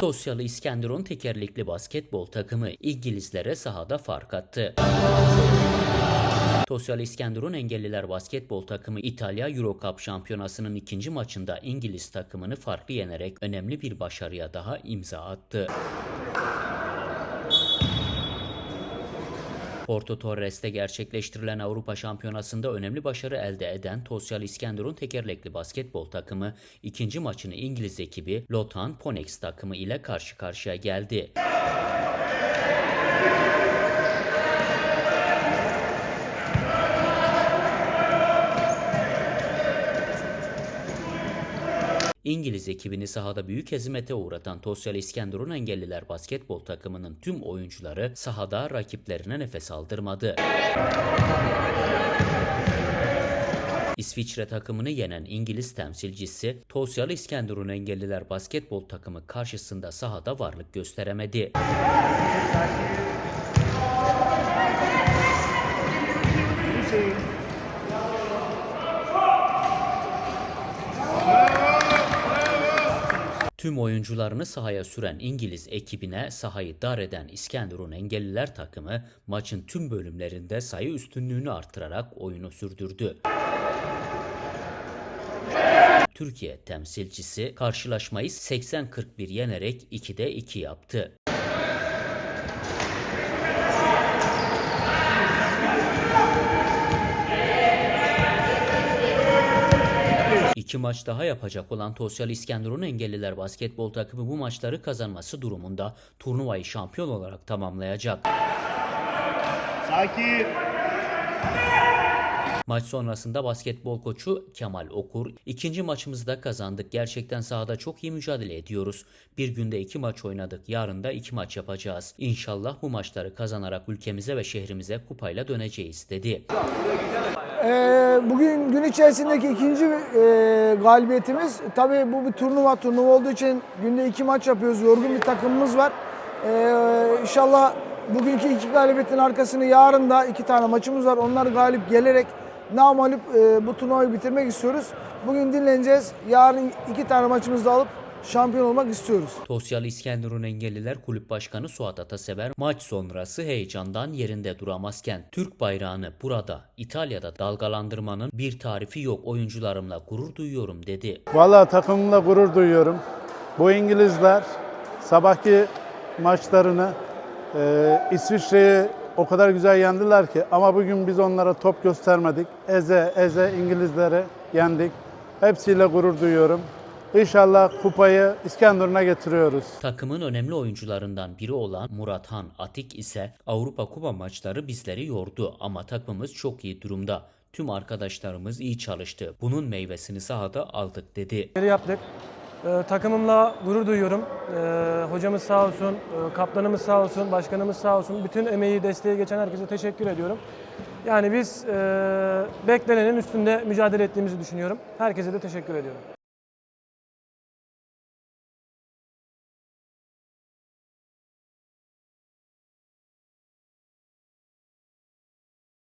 Dosyalı İskenderun tekerlekli basketbol takımı İngilizlere sahada fark attı. Tosyalı İskenderun Engelliler Basketbol takımı İtalya Euro Cup şampiyonasının ikinci maçında İngiliz takımını farklı yenerek önemli bir başarıya daha imza attı. Porto Torres'te gerçekleştirilen Avrupa Şampiyonası'nda önemli başarı elde eden Tosyal İskenderun tekerlekli basketbol takımı ikinci maçını İngiliz ekibi Lotan Ponex takımı ile karşı karşıya geldi. İngiliz ekibini sahada büyük hezimete uğratan Tosyal İskenderun Engelliler basketbol takımının tüm oyuncuları sahada rakiplerine nefes aldırmadı. İsviçre takımını yenen İngiliz temsilcisi Tosyal İskenderun Engelliler basketbol takımı karşısında sahada varlık gösteremedi. Tüm oyuncularını sahaya süren İngiliz ekibine sahayı dar eden İskenderun Engelliler takımı maçın tüm bölümlerinde sayı üstünlüğünü artırarak oyunu sürdürdü. Türkiye temsilcisi karşılaşmayı 80-41 yenerek 2'de 2 yaptı. İki maç daha yapacak olan Tosyal İskenderun Engelliler basketbol takımı bu maçları kazanması durumunda turnuvayı şampiyon olarak tamamlayacak. Sakin. Maç sonrasında basketbol koçu Kemal Okur, ikinci maçımızda kazandık. Gerçekten sahada çok iyi mücadele ediyoruz. Bir günde iki maç oynadık. Yarın da iki maç yapacağız. İnşallah bu maçları kazanarak ülkemize ve şehrimize kupayla döneceğiz dedi. Ee, bugün gün içerisindeki ikinci e, galibiyetimiz. Tabii bu bir turnuva. Turnuva olduğu için günde iki maç yapıyoruz. Yorgun bir takımımız var. Ee, inşallah bugünkü iki galibiyetin arkasını yarın da iki tane maçımız var. Onlar galip gelerek namalip e, bu turnuvayı bitirmek istiyoruz. Bugün dinleneceğiz. Yarın iki tane maçımızı alıp şampiyon olmak istiyoruz. Tosyal İskenderun Engelliler Kulüp Başkanı Suat Atasever maç sonrası heyecandan yerinde duramazken Türk bayrağını burada İtalya'da dalgalandırmanın bir tarifi yok oyuncularımla gurur duyuyorum dedi. Vallahi takımımla gurur duyuyorum. Bu İngilizler sabahki maçlarını e, İsviçre'yi o kadar güzel yendiler ki ama bugün biz onlara top göstermedik. Eze eze İngilizleri yendik. Hepsiyle gurur duyuyorum. İnşallah kupayı İskenderun'a getiriyoruz. Takımın önemli oyuncularından biri olan Murathan Atik ise Avrupa Kupa maçları bizleri yordu ama takımımız çok iyi durumda. Tüm arkadaşlarımız iyi çalıştı. Bunun meyvesini sahada aldık dedi. Neleri yaptık. Ee, takımımla gurur duyuyorum. Ee, hocamız sağ olsun, e, kaptanımız sağ olsun, başkanımız sağ olsun. Bütün emeği, desteği geçen herkese teşekkür ediyorum. Yani biz e, beklenenin üstünde mücadele ettiğimizi düşünüyorum. Herkese de teşekkür ediyorum.